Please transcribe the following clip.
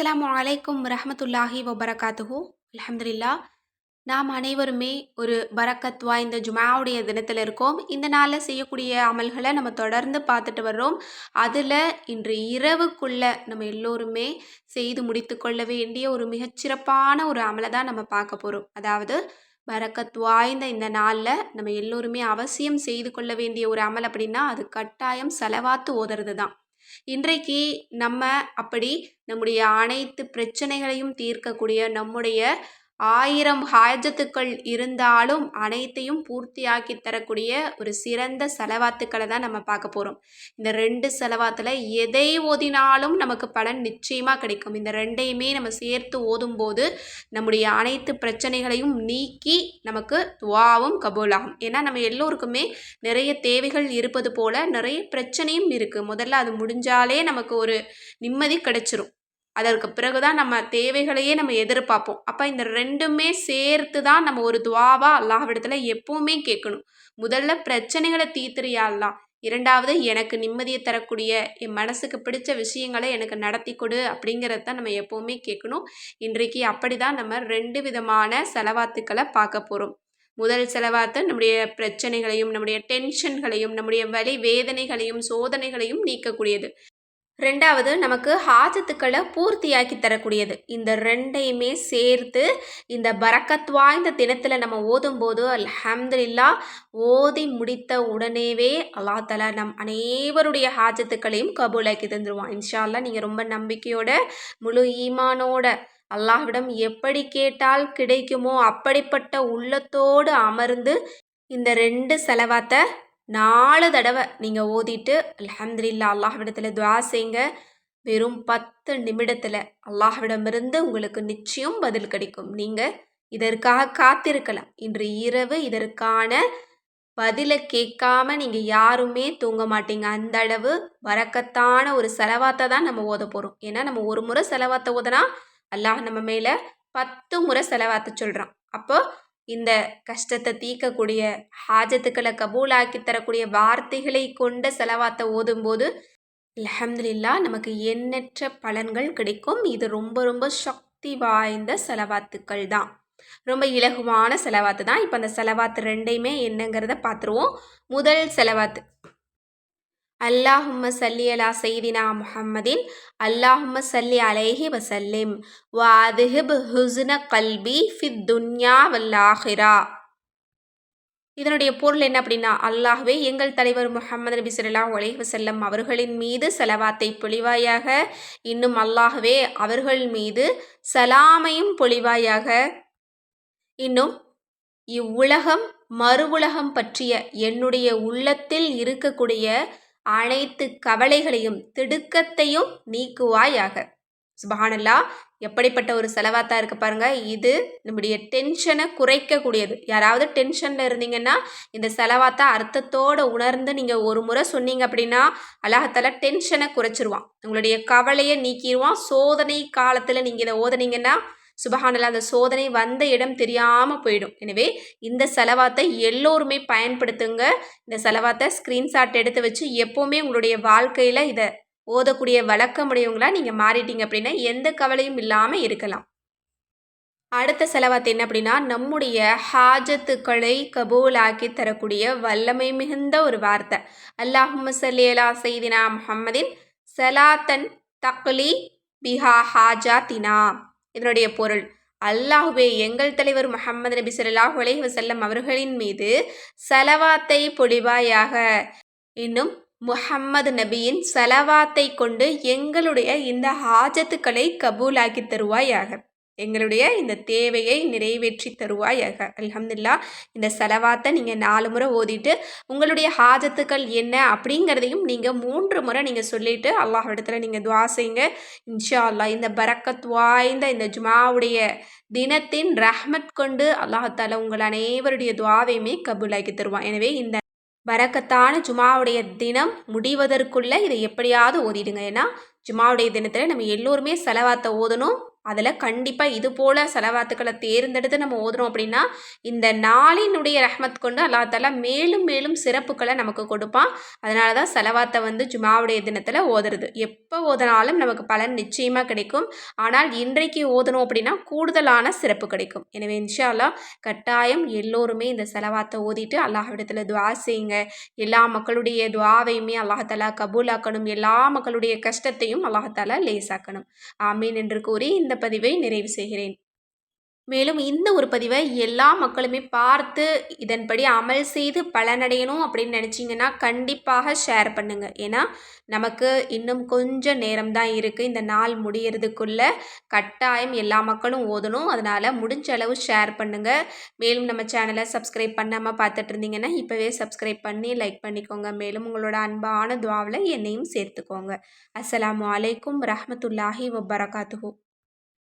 அஸ்லாம் அலைக்கும் ரஹமத்துல்லாஹி வபரகாத்துஹு. அலமதுல்லா நாம் அனைவருமே ஒரு பரக்கத் வாய்ந்த ஜுமாவுடைய தினத்தில் இருக்கோம். இந்த நாளில் செய்யக்கூடிய அமல்களை நம்ம தொடர்ந்து பார்த்துட்டு வர்றோம். அதில் இன்று இரவுக்குள்ள நம்ம எல்லோருமே செய்து முடித்து கொள்ள வேண்டிய ஒரு மிகச்சிறப்பான ஒரு அமலை தான் நம்ம பார்க்க போகிறோம் அதாவது பரக்கத் வாய்ந்த இந்த நாளில் நம்ம எல்லோருமே அவசியம் செய்து கொள்ள வேண்டிய ஒரு அமல் அப்படின்னா அது கட்டாயம் செலவாத்து ஓதுறது தான் இன்றைக்கு நம்ம அப்படி நம்முடைய அனைத்து பிரச்சனைகளையும் தீர்க்கக்கூடிய நம்முடைய ஆயிரம் ஹாஜத்துக்கள் இருந்தாலும் அனைத்தையும் பூர்த்தியாக்கி தரக்கூடிய ஒரு சிறந்த செலவாத்துக்களை தான் நம்ம பார்க்க போகிறோம் இந்த ரெண்டு செலவாத்தில் எதை ஓதினாலும் நமக்கு பலன் நிச்சயமாக கிடைக்கும். இந்த ரெண்டையுமே நம்ம சேர்த்து ஓதும்போது நம்முடைய அனைத்து பிரச்சனைகளையும் நீக்கி நமக்கு துவாவும் கபூலாகும். ஏன்னா நம்ம எல்லோருக்குமே நிறைய தேவைகள் இருப்பது போல் நிறைய பிரச்சனையும் இருக்குது முதல்ல அது முடிஞ்சாலே நமக்கு ஒரு நிம்மதி கிடைச்சிரும். அதற்கு பிறகு தான் நம்ம தேவைகளையே நம்ம எதிர்பார்ப்போம். அப்போ இந்த ரெண்டுமே சேர்த்து தான் நம்ம ஒரு துவாவா அல்லாஹ்விடத்தில் எப்பவுமே கேட்கணும். முதல்ல பிரச்சனைகளை தீர்த்துறியாலாம் இரண்டாவது எனக்கு நிம்மதியை தரக்கூடிய என் மனசுக்கு பிடிச்ச விஷயங்களை எனக்கு நடத்தி கொடு அப்படிங்கிறத தான் நம்ம எப்போவுமே கேட்கணும். இன்றைக்கு அப்படி தான் நம்ம ரெண்டு விதமான செலவாத்துக்களை பார்க்க போகிறோம் முதல் செலவாத்து நம்முடைய பிரச்சனைகளையும் நம்முடைய டென்ஷன்களையும் நம்முடைய வலி வேதனைகளையும் சோதனைகளையும் நீக்கக்கூடியது. ரெண்டாவது நமக்கு ஹாஜத்துக்களை பூர்த்தியாக்கி தரக்கூடியது. இந்த ரெண்டையுமே சேர்த்து இந்த பரக்கத் வாய்ந்த தினத்தில் நம்ம ஓதும்போது அல்ஹம்துல்லா ஓதி முடித்த உடனேவே அல்லா தலா நம் அனைவருடைய ஹாஜத்துக்களையும் கபூலாக்கி தந்துடுவான் இன்ஷால்லா நீங்கள் ரொம்ப நம்பிக்கையோட முழு ஈமானோட அல்லாஹ்விடம் எப்படி கேட்டால் கிடைக்குமோ அப்படிப்பட்ட உள்ளத்தோடு அமர்ந்து இந்த ரெண்டு செலவாத்தை நாலு தடவை நீங்கள் ஓதிட்டு அலமதுல்லா அல்லாஹ்விடத்தில் துவா செய்ங்க. வெறும் பத்து நிமிடத்தில் அல்லாஹ்விடமிருந்து உங்களுக்கு நிச்சயம் பதில் கிடைக்கும். நீங்கள் இதற்காக காத்திருக்கலாம். இன்று இரவு இதற்கான பதிலை கேட்காம நீங்கள் யாருமே தூங்க மாட்டீங்க. அந்த அளவு வரக்கத்தான ஒரு செலவாத்தை தான் நம்ம ஓத போகிறோம் ஏன்னா நம்ம ஒரு முறை செலவாத்தை ஓதனா அல்லாஹ் நம்ம மேலே பத்து முறை செலவாத்த சொல்கிறான் அப்போ இந்த கஷ்டத்தை தீர்க்கக்கூடிய ஹாஜத்துக்களை கபூலாக்கி தரக்கூடிய வார்த்தைகளை கொண்ட செலவாத்தை ஓதும்போது அலமதுல்லா நமக்கு எண்ணற்ற பலன்கள் கிடைக்கும். இது ரொம்ப ரொம்ப சக்தி வாய்ந்த செலவாத்துக்கள் தான். ரொம்ப இலகுவான செலவாத்து தான். இப்போ அந்த செலவாத்து ரெண்டையுமே என்னங்கிறத பார்த்துருவோம் முதல் செலவாத்து அல்லாஹும்ம சல்லி அலா செய்தினா முஹம்மதின் அல்லாஹும்ம சல்லி அலைஹி வசல்லிம் வாதுஹிப் ஹுஸ்ன கல்பி ஃபித் துன்யா வல்லாஹிரா இதனுடைய பொருள் என்ன அப்படின்னா அல்லாஹ்வே எங்கள் தலைவர் முகமது நபி சொல்லா ஒலை வசல்லம் அவர்களின் மீது செலவாத்தை பொழிவாயாக இன்னும் அல்லாஹ்வே அவர்கள் மீது சலாமையும் பொழிவாயாக. இன்னும் இவ்வுலகம் மறு உலகம் பற்றிய என்னுடைய உள்ளத்தில் இருக்கக்கூடிய அனைத்து கவலைகளையும் திடுக்கத்தையும் நீக்குவாயாக. சுபஹானல்லா எப்படிப்பட்ட ஒரு செலவாத்தா இருக்கு பாருங்க. இது நம்முடைய டென்ஷனை குறைக்கக்கூடியது. யாராவது டென்ஷனில் இருந்தீங்கன்னா இந்த செலவாத்தா அர்த்தத்தோடு உணர்ந்து நீங்கள் ஒரு முறை சொன்னீங்க அப்படின்னா அல்லாஹத்தால டென்ஷனை குறைச்சிருவான். உங்களுடைய கவலையை நீக்கிடுவான் சோதனை காலத்தில் நீங்கள் இதை ஓதுனீங்கன்னா சுபஹானல்லா அந்த சோதனை வந்த இடம் தெரியாமல் போயிடும். எனவே இந்த செலவாத்தை எல்லோருமே பயன்படுத்துங்க. இந்த செலவாத்தை ஸ்க்ரீன்ஷாட் எடுத்து வச்சு எப்போவுமே உங்களுடைய வாழ்க்கையில் இதை ஓதக்கூடிய வழக்கமுடையவங்களாக நீங்கள் மாறிட்டீங்க அப்படின்னா எந்த கவலையும் இல்லாமல் இருக்கலாம். அடுத்த செலவாத்து என்ன அப்படின்னா நம்முடைய ஹாஜத்துக்களை கபூலாக்கி தரக்கூடிய வல்லமை மிகுந்த ஒரு வார்த்தை. அல்லாஹும் சல்லியலா செய்தினா முஹம்மதின் சலாத்தன் தக்லி பிஹா ஹாஜா தினா இதனுடைய பொருள் அல்லாஹுவே எங்கள் தலைவர் முகமது நபி சொல்லாஹ் உலஹி வசல்லம் அவர்களின் மீது சலவாத்தை பொழிவாயாக. இன்னும் முஹம்மது நபியின் சலவாத்தை கொண்டு எங்களுடைய இந்த ஹாஜத்துக்களை கபூலாக்கி தருவாயாக. எங்களுடைய இந்த தேவையை நிறைவேற்றி தருவாய் அல்ஹம்துல்லா இந்த செலவாத்தை நீங்கள் நாலு முறை ஓதிட்டு உங்களுடைய ஹாஜத்துக்கள் என்ன அப்படிங்கிறதையும் நீங்கள் மூன்று முறை நீங்கள் சொல்லிவிட்டு அல்லாஹிடத்தில் நீங்கள் துவா செய்யுங்க. இன்ஷா அல்லா இந்த பரக்கத் வாய்ந்த இந்த ஜுமாவுடைய தினத்தின் ரஹ்மத் கொண்டு அல்லாஹால உங்கள் அனைவருடைய துவாவையுமே கபூலாக்கி தருவான். எனவே இந்த பரக்கத்தான ஜுமாவுடைய தினம் முடிவதற்குள்ளே இதை எப்படியாவது ஓதிடுங்க. ஏன்னா ஜுமாவுடைய தினத்தில் நம்ம எல்லோருமே செலவாத்தை ஓதணும். அதில் கண்டிப்பாக இது போல் செலவாத்துக்களை தேர்ந்தெடுத்து நம்ம ஓதுறோம் அப்படின்னா இந்த நாளினுடைய ரஹ்மத் கொண்டு அல்லா தாலா மேலும் மேலும் சிறப்புகளை நமக்கு கொடுப்பான். அதனால தான் செலவாத்தை வந்து ஜுமாவுடைய தினத்தில் ஓதுறது. எப்போ ஓதினாலும் நமக்கு பலன் நிச்சயமாக கிடைக்கும். ஆனால் இன்றைக்கு ஓதணும் அப்படின்னா கூடுதலான சிறப்பு கிடைக்கும். எனவே இன்ஷால்லா கட்டாயம் எல்லோருமே இந்த செலவாத்தை ஓதிட்டு அல்லாஹ்விடத்தில் துவா செய்யுங்க. எல்லா மக்களுடைய துவாவையுமே அல்லாஹாலா கபூலாக்கணும். எல்லா மக்களுடைய கஷ்டத்தையும் அல்லாஹாலா லேசாக்கணும். ஆமீன் என்று கூறி இந்த இந்த பதிவை நிறைவு செய்கிறேன். மேலும் இந்த ஒரு பதிவை எல்லா மக்களுமே பார்த்து இதன்படி அமல் செய்து பலனடையணும் அப்படின்னு நினச்சிங்கன்னா கண்டிப்பாக ஷேர் பண்ணுங்கள் ஏன்னா நமக்கு இன்னும் கொஞ்சம் நேரம் தான் இருக்குது இந்த நாள் முடியறதுக்குள்ளே கட்டாயம் எல்லா மக்களும் ஓதணும். அதனால் முடிஞ்ச அளவு ஷேர் பண்ணுங்கள் மேலும் நம்ம சேனலை சப்ஸ்கிரைப் பண்ணாமல் பார்த்துட்டு இருந்தீங்கன்னா இப்போவே சப்ஸ்கிரைப் பண்ணி லைக் பண்ணிக்கோங்க. மேலும் உங்களோட அன்பான துவாவில் என்னையும் சேர்த்துக்கோங்க. அஸ்ஸலாமு அலைக்கும் ரஹமத்துல்லாஹி வபரகாத்துஹூ.